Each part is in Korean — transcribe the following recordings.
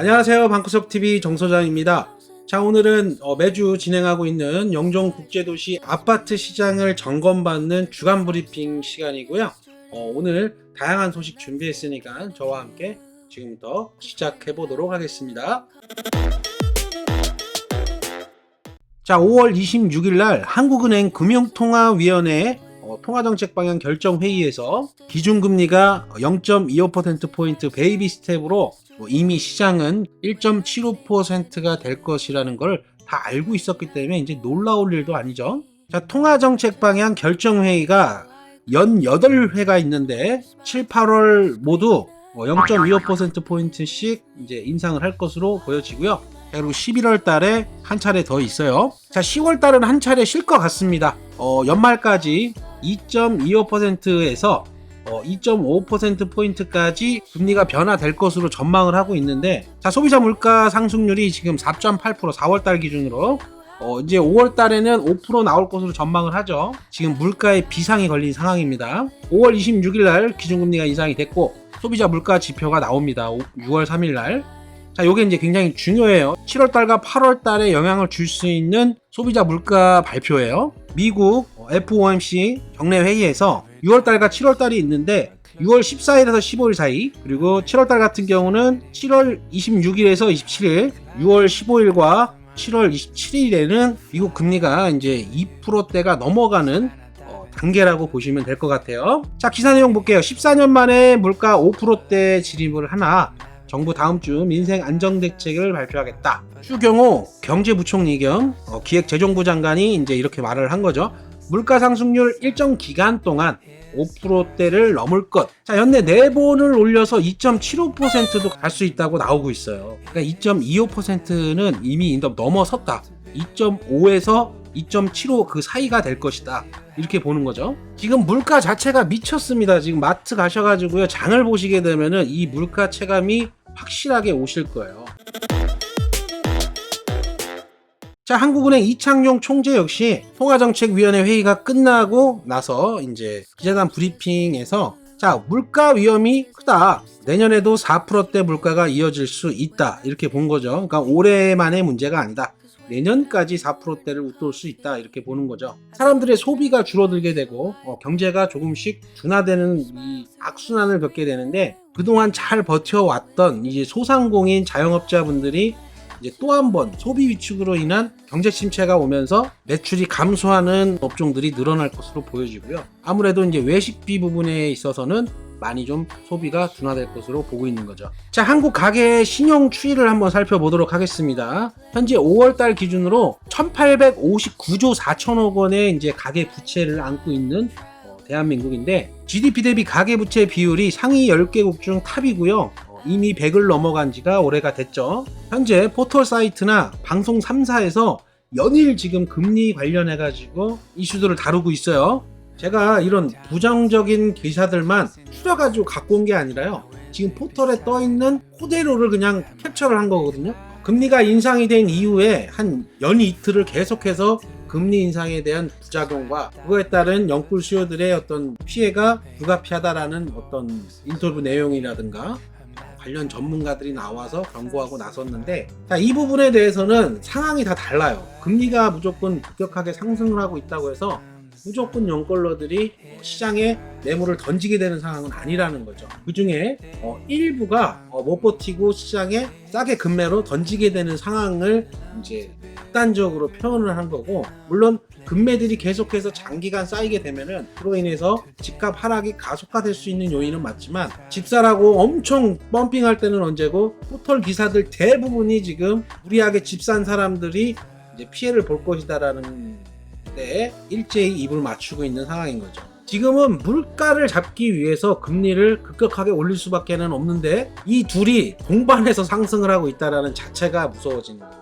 안녕하세요. 방크섭TV 정소장입니다. 자, 오늘은 어, 매주 진행하고 있는 영종 국제도시 아파트 시장을 점검받는 주간 브리핑 시간이고요. 어, 오늘 다양한 소식 준비했으니까 저와 함께 지금부터 시작해 보도록 하겠습니다. 자, 5월 26일 날 한국은행 금융통화위원회 어, 통화정책 방향 결정 회의에서 기준금리가 0.25%포인트 베이비 스텝으로 뭐 이미 시장은 1.75%가 될 것이라는 걸 다 알고 있었기 때문에 이제 놀라울 일도 아니죠. 자, 통화정책 방향 결정 회의가 연 8회가 있는데 7, 8월 모두 0.25%포인트씩 이제 인상을 할 것으로 보여지고요. 그리고 11월 달에 한 차례 더 있어요. 자, 10월 달은 한 차례 쉴 것 같습니다. 어, 연말까지 2.25%에서 어, 2.5%포인트까지 금리가 변화될 것으로 전망을 하고 있는데, 자, 소비자 물가 상승률이 지금 4.8% 4월달 기준으로, 어, 이제 5월 달에는 5% 나올 것으로 전망을 하죠. 지금 물가에 비상이 걸린 상황입니다. 5월 26일 날 기준금리가 인상이 됐고, 소비자 물가 지표가 나옵니다. 6월 3일 날. 자, 요게 이제 굉장히 중요해요. 7월 달과 8월 달에 영향을 줄 수 있는 소비자 물가 발표예요. 미국 FOMC 정례 회의에서 6월 달과 7월 달이 있는데 6월 14일에서 15일 사이 그리고 7월 달 같은 경우는 7월 26일에서 27일, 6월 15일과 7월 27일에는 미국 금리가 이제 2%대가 넘어가는 어, 단계라고 보시면 될 것 같아요. 자, 기사 내용 볼게요. 14년 만에 물가 5%대 진입을 하나 정부 다음 주 민생 안정 대책을 발표하겠다. 추경호 경제부총리 겸 어, 기획재정부 장관이 이제 이렇게 말을 한 거죠. 물가 상승률 일정 기간 동안 5%대를 넘을 것. 자, 현재 네 번을 올려서 2.75%도 갈 수 있다고 나오고 있어요. 그러니까 2.25%는 이미 넘어섰다. 2.5에서 2.75그 사이가 될 것이다. 이렇게 보는 거죠. 지금 물가 자체가 미쳤습니다. 지금 마트 가셔가지고요. 장을 보시게 되면은 이 물가 체감이 확실하게 오실 거예요. 자, 한국은행 이창용 총재 역시 통화정책위원회 회의가 끝나고 나서 이제 기자단 브리핑에서 자, 물가 위험이 크다. 내년에도 4%대 물가가 이어질 수 있다. 이렇게 본 거죠. 그러니까 올해만의 문제가 아니다. 내년까지 4%대를 웃돌 수 있다. 이렇게 보는 거죠. 사람들의 소비가 줄어들게 되고 어, 경제가 조금씩 둔화되는 이 악순환을 겪게 되는데 그동안 잘 버텨왔던 이제 소상공인 자영업자분들이 이제 또 한 번 소비 위축으로 인한 경제 침체가 오면서 매출이 감소하는 업종들이 늘어날 것으로 보여지고요. 아무래도 이제 외식비 부분에 있어서는 많이 좀 소비가 둔화될 것으로 보고 있는 거죠. 자, 한국 가계 신용 추이를 한번 살펴보도록 하겠습니다. 현재 5월달 기준으로 1,859조 4천억 원의 이제 가계 부채를 안고 있는 어, 대한민국인데 GDP 대비 가계 부채 비율이 상위 10개국 중 탑이고요. 어, 이미 100을 넘어간 지가 오래가 됐죠. 현재 포털 사이트나 방송 3사에서 연일 지금 금리 관련해 가지고 이슈들을 다루고 있어요. 제가 이런 부정적인 기사들만 추려가지고 갖고 온 게 아니라요. 지금 포털에 떠 있는 그대로를 그냥 캡처를 한 거거든요. 금리가 인상이 된 이후에 한 연이 이틀을 계속해서 금리 인상에 대한 부작용과 그거에 따른 영끌 수요들의 어떤 피해가 불가피하다라는 어떤 인터뷰 내용이라든가 관련 전문가들이 나와서 경고하고 나섰는데 자, 이 부분에 대해서는 상황이 다 달라요. 금리가 무조건 급격하게 상승을 하고 있다고 해서 무조건 영걸러들이 시장에 매물을 던지게 되는 상황은 아니라는 거죠. 그 중에 어, 일부가 어, 못 버티고 시장에 싸게 금매로 던지게 되는 상황을 이제 극단적으로 표현을 한 거고, 물론 금매들이 계속해서 장기간 쌓이게 되면은 그로 인해서 집값 하락이 가속화될 수 있는 요인은 맞지만 집사라고 엄청 펌핑할 때는 언제고 포털 기사들 대부분이 지금 무리하게 집 산 사람들이 이제 피해를 볼 것이다라는 때 일제히 입을 맞추고 있는 상황인 거죠. 지금은 물가를 잡기 위해서 금리를 급격하게 올릴 수밖에 는 없는데 이 둘이 동반해서 상승을 하고 있다라는 자체가 무서워지는 거예요.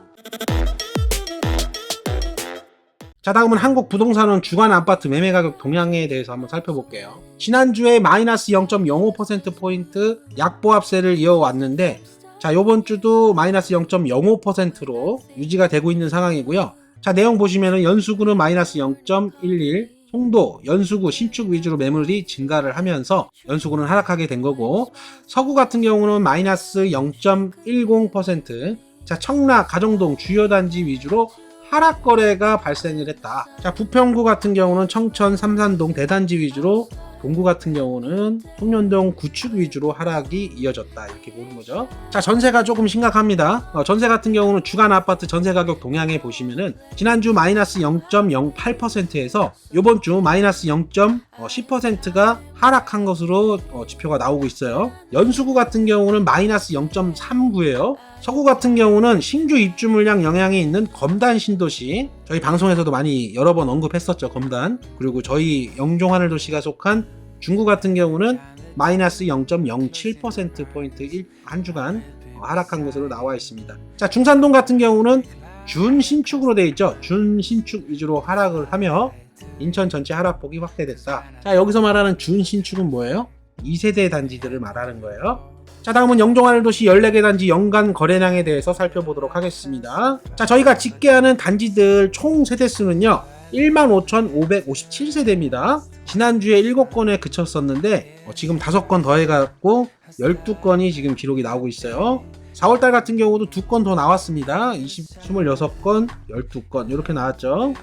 자 다음은 한국 부동산은 주간 아파트 매매 가격 동향에 대해서 한번 살펴볼게요. 지난주에 마이너스 0.05%포인트 약보합세를 이어왔는데 자 요번 주도 마이너스 0.05%로 유지가 되고 있는 상황이고요. 자 내용 보시면은 연수구는 마이너스 0.11, 송도, 연수구, 신축 위주로 매물이 증가를 하면서 연수구는 하락하게 된 거고 서구 같은 경우는 마이너스 0.10%. 자, 청라, 가정동 주요 단지 위주로 하락 거래가 발생을 했다. 자, 부평구 같은 경우는 청천, 삼산동 대단지 위주로 동구 같은 경우는 송년동 구축 위주로 하락이 이어졌다 이렇게 보는 거죠. 자 전세가 조금 심각합니다. 어, 전세 같은 경우는 주간 아파트 전세 가격 동향에 보시면은 지난주 마이너스 0.08%에서 이번 주 마이너스 0.10%가 하락한 것으로 어, 지표가 나오고 있어요. 연수구 같은 경우는 마이너스 0.39예요. 서구 같은 경우는 신규 입주 물량 영향이 있는 검단 신도시 저희 방송에서도 많이 여러 번 언급했었죠 검단 그리고 저희 영종하늘 도시가 속한 중구 같은 경우는 마이너스 0.07% 포인트 일- 한 주간 어, 하락한 것으로 나와 있습니다. 자 중산동 같은 경우는 준 신축으로 되어 있죠. 준 신축 위주로 하락을 하며 인천 전체 하락폭이 확대됐다. 자 여기서 말하는 준 신축은 뭐예요? 2세대 단지들을 말하는 거예요. 자 다음은 영종하늘 도시 14개 단지 연간 거래량에 대해서 살펴보도록 하겠습니다. 자 저희가 집계하는 단지들 총 세대수는요 15,557세대입니다. 지난주에 7건에 그쳤었는데 어, 지금 5건 더해갖고 12건이 지금 기록이 나오고 있어요. 4월달 같은 경우도 2건 더 나왔습니다. 20, 26건, 12건 이렇게 나왔죠.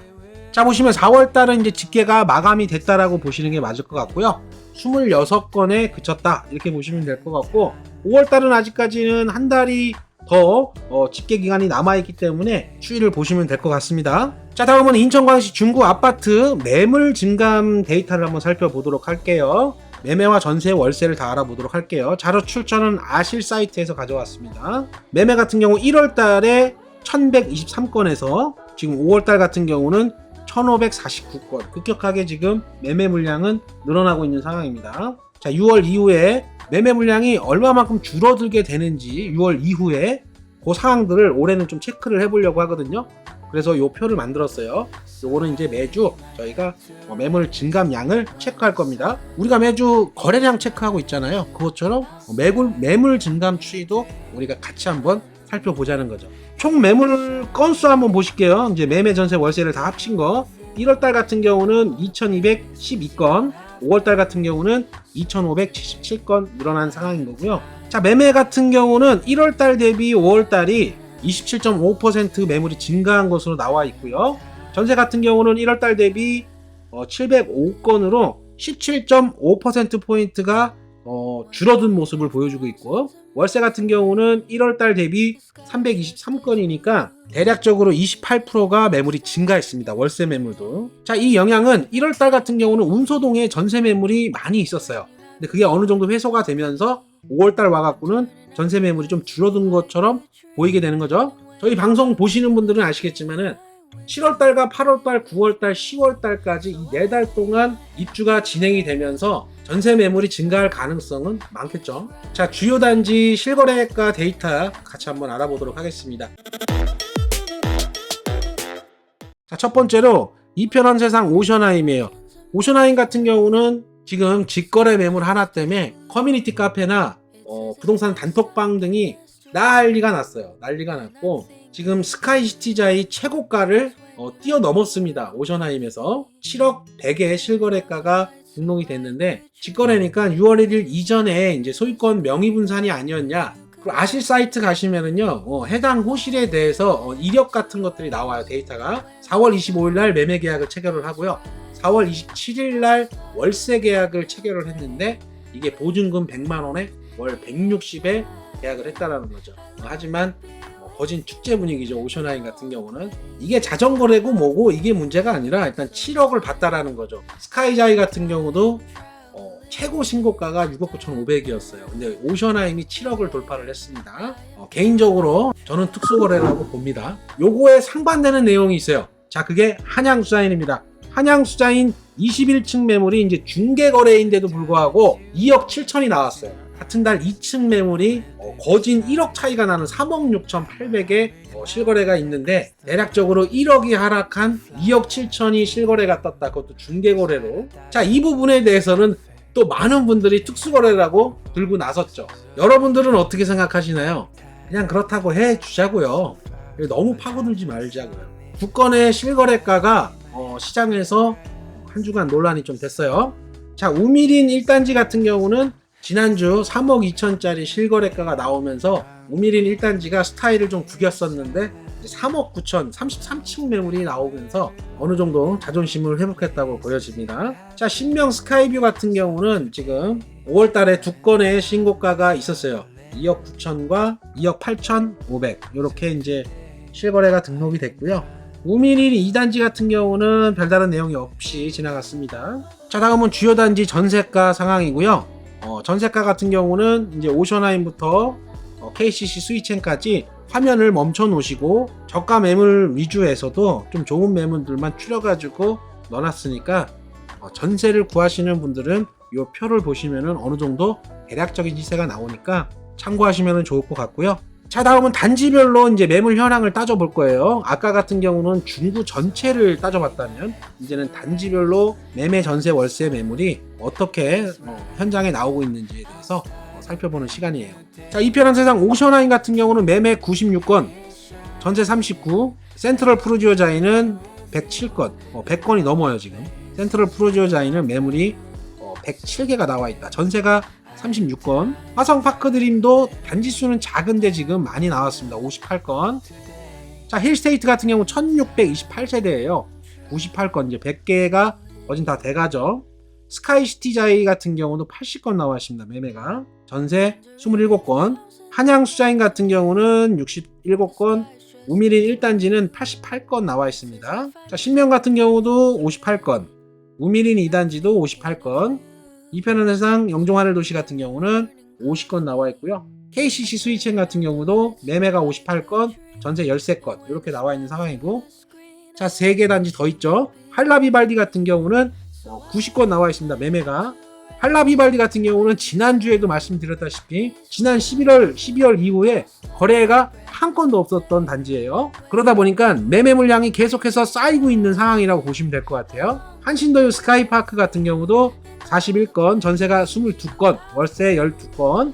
자 보시면 4월달은 이제 집계가 마감이 됐다라고 보시는 게 맞을 것 같고요. 26건에 그쳤다 이렇게 보시면 될 것 같고 5월달은 아직까지는 한 달이 더 어, 집계 기간이 남아있기 때문에 추이를 보시면 될 것 같습니다. 자 다음은 인천광시 중구 아파트 매물 증감 데이터를 한번 살펴보도록 할게요. 매매와 전세, 월세를 다 알아보도록 할게요. 자료 출처는 아실 사이트에서 가져왔습니다. 매매 같은 경우 1월 달에 1123건에서 지금 5월 달 같은 경우는 1549건. 급격하게 지금 매매 물량은 늘어나고 있는 상황입니다. 자, 6월 이후에 매매 물량이 얼마만큼 줄어들게 되는지 6월 이후에 그 상황들을 올해는 좀 체크를 해보려고 하거든요. 그래서 요 표를 만들었어요. 요거는 이제 매주 저희가 어, 매물 증감량을 체크할 겁니다. 우리가 매주 거래량 체크하고 있잖아요. 그것처럼 어, 매물, 매물 증감 추이도 우리가 같이 한번 살펴보자는 거죠. 총 매물 건수 한번 보실게요. 이제 매매 전세 월세를 다 합친 거. 1월 달 같은 경우는 2212건, 5월 달 같은 경우는 2577건 늘어난 상황인 거고요. 자, 매매 같은 경우는 1월 달 대비 5월 달이 27.5% 매물이 증가한 것으로 나와 있고요. 전세 같은 경우는 1월 달 대비 705건으로 17.5% 포인트가 어, 줄어든 모습을 보여주고 있고 월세 같은 경우는 1월 달 대비 323건이니까 대략적으로 28%가 매물이 증가했습니다. 월세 매물도. 자, 이 영향은 1월 달 같은 경우는 운소동에 전세 매물이 많이 있었어요. 근데 그게 어느 정도 회소가 되면서 5월 달 와갖고는 전세 매물이 좀 줄어든 것처럼 보이게 되는 거죠. 저희 방송 보시는 분들은 아시겠지만은 7월달과 8월달, 9월달, 10월달까지 이 네 달 동안 입주가 진행이 되면서 전세 매물이 증가할 가능성은 많겠죠. 자, 주요 단지 실거래가 데이터 같이 한번 알아보도록 하겠습니다. 자, 첫 번째로 이편한 세상 오션하임이에요. 오션하임 같은 경우는 지금 직거래 매물 하나 때문에 커뮤니티 카페나 어, 부동산 단톡방 등이 난리가 났어요. 난리가 났고 지금 스카이시티자의 최고가를 어, 뛰어넘었습니다. 오션하임에서. 7억 100의 실거래가가 등록이 됐는데 직거래니까 6월 1일 이전에 이제 소유권 명의분산이 아니었냐. 그 아실 사이트 가시면은요 어, 해당 호실에 대해서 어, 이력 같은 것들이 나와요 데이터가. 4월 25일 날 매매 계약을 체결을 하고요. 4월 27일 날 월세 계약을 체결을 했는데 이게 보증금 100만 원에 월 160에 계약을 했다라는 거죠. 하지만 어, 거진 축제 분위기죠. 오션하인 같은 경우는. 이게 자전거래고 뭐고 이게 문제가 아니라 일단 7억을 받다라는 거죠. 스카이자이 같은 경우도 어, 최고 신고가가 6억 9,500이었어요. 근데 오션하임이 7억을 돌파를 했습니다. 어, 개인적으로 저는 특수거래라고 봅니다. 요거에 상반되는 내용이 있어요. 자 그게 한양수자인입니다. 한양수자인 21층 매물이 이제 중개거래인데도 불구하고 2억 7천이 나왔어요 같은 달 2층 매물이 어, 거진 1억 차이가 나는 3억 6,800에 어, 실거래가 있는데 대략적으로 1억이 하락한 2억 7천이 실거래가 떴다. 그것도 중개거래로. 자, 이 부분에 대해서는 또 많은 분들이 특수거래라고 들고 나섰죠. 여러분들은 어떻게 생각하시나요? 그냥 그렇다고 해 주자고요. 너무 파고들지 말자고요. 두 건의 실거래가가 어, 시장에서 한 주간 논란이 좀 됐어요. 자, 우미린 1단지 같은 경우는 지난주 3억 2천짜리 실거래가가 나오면서 우미린 1단지가 스타일을 좀 구겼었는데 이제 3억 9천 33층 매물이 나오면서 어느 정도 자존심을 회복했다고 보여집니다. 자, 신명 스카이뷰 같은 경우는 지금 5월 달에 두 건의 신고가가 있었어요. 2억 9천과 2억 8천 5백 이렇게 이제 실거래가 등록이 됐고요. 우미린 2단지 같은 경우는 별다른 내용이 없이 지나갔습니다. 자, 다음은 주요 단지 전세가 상황이고요. 어, 전세가 같은 경우는 이제 오션하임부터 어, KCC 스위첸까지 화면을 멈춰 놓으시고 저가 매물 위주에서도 좀 좋은 매물들만 추려가지고 넣어놨으니까 어, 전세를 구하시는 분들은 이 표를 보시면은 어느 정도 대략적인 시세가 나오니까 참고하시면 좋을 것 같고요. 자 다음은 단지별로 이제 매물 현황을 따져볼 거예요. 아까 같은 경우는 중구 전체를 따져봤다면 이제는 단지별로 매매 전세 월세 매물이 어떻게 어, 현장에 나오고 있는지에 대해서 어, 살펴보는 시간이에요. 자 이편한 세상 오션하인 같은 경우는 매매 96건, 전세 39, 센트럴 프루지오 자인은 107건, 어, 100건이 넘어요 지금. 센트럴 프루지오 자인은 매물이 어, 107개가 나와 있다. 전세가 36건. 화성 파크 드림도 단지 수는 작은데 지금 많이 나왔습니다. 58건. 자, 힐스테이트 같은 경우 1628세대예요. 98건 이제 100개가 어진 다 대가죠. 스카이시티 자이 같은 경우도 80건 나와 있습니다. 매매가. 전세 27건. 한양 수자인 같은 경우는 67건. 우미린 1단지는 88건 나와 있습니다. 자, 신명 같은 경우도 58건. 우미린 2단지도 58건. 이편한 세상 영종하늘 도시 같은 경우는 50건 나와 있고요. KCC 스위첸 같은 경우도 매매가 58건, 전세 13건 이렇게 나와 있는 상황이고 자, 3개 단지 더 있죠. 할라비발디 같은 경우는 90건 나와 있습니다. 매매가 할라비발디 같은 경우는 지난주에도 말씀드렸다시피 지난 11월 12월 이후에 거래가 한 건도 없었던 단지예요. 그러다 보니까 매매 물량이 계속해서 쌓이고 있는 상황이라고 보시면 될 것 같아요. 한신도유 스카이파크 같은 경우도 41건, 전세가 22건, 월세 12건.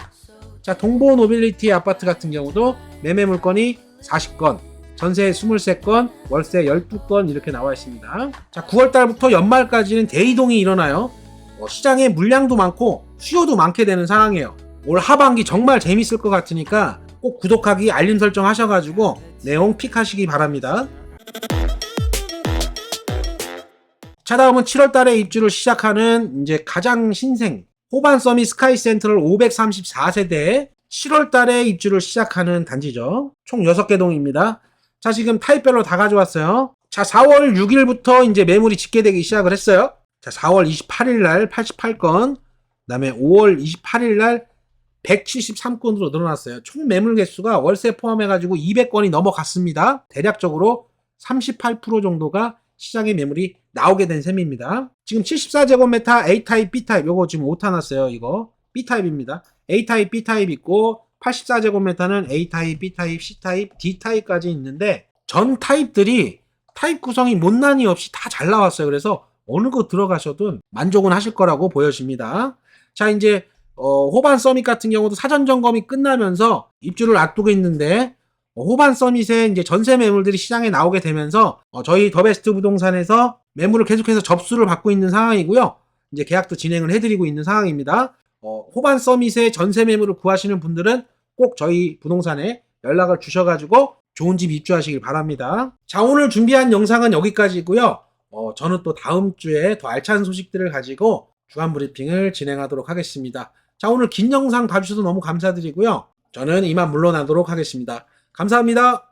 자, 동보 노빌리티 아파트 같은 경우도 매매 물건이 40건, 전세 23건, 월세 12건 이렇게 나와 있습니다. 자, 9월 달부터 연말까지는 대이동이 일어나요. 어, 시장에 물량도 많고 수요도 많게 되는 상황이에요. 올 하반기 정말 재밌을 것 같으니까 꼭 구독하기, 알림 설정 하셔가지고 내용 픽하시기 바랍니다. 자 다음은 7월 달에 입주를 시작하는 이제 가장 신생 호반 서밋 스카이 센트럴 534세대에 7월 달에 입주를 시작하는 단지죠. 총 6개 동입니다. 자 지금 타입별로 다 가져왔어요. 자 4월 6일부터 이제 매물이 집계되기 시작을 했어요. 자 4월 28일 날 88건 그다음에 5월 28일 날 173건으로 늘어났어요. 총 매물 개수가 월세 포함해가지고 200건이 넘어갔습니다. 대략적으로 38% 정도가 시장의 매물이 나오게 된 셈입니다. 지금 74제곱미터 A타입, B타입 요거 지금 오타 났어요. 이거 B타입입니다. A타입, B타입 있고 84제곱미터는 A타입, B타입, C타입, D타입까지 있는데 전 타입들이 타입 구성이 못난이 없이 다 잘 나왔어요. 그래서 어느 거 들어가셔도 만족은 하실 거라고 보여집니다. 자 이제 어, 호반 서밋 같은 경우도 사전 점검이 끝나면서 입주를 앞두고 있는데 어, 호반 서밋에 이제 전세 매물들이 시장에 나오게 되면서 어, 저희 더베스트 부동산에서 매물을 계속해서 접수를 받고 있는 상황이고요. 이제 계약도 진행을 해드리고 있는 상황입니다. 어, 호반 서밋에 전세 매물을 구하시는 분들은 꼭 저희 부동산에 연락을 주셔가지고 좋은 집 입주하시길 바랍니다. 자 오늘 준비한 영상은 여기까지고요. 어, 저는 또 다음 주에 더 알찬 소식들을 가지고 주간 브리핑을 진행하도록 하겠습니다. 자 오늘 긴 영상 봐주셔서 너무 감사드리고요. 저는 이만 물러나도록 하겠습니다. 감사합니다.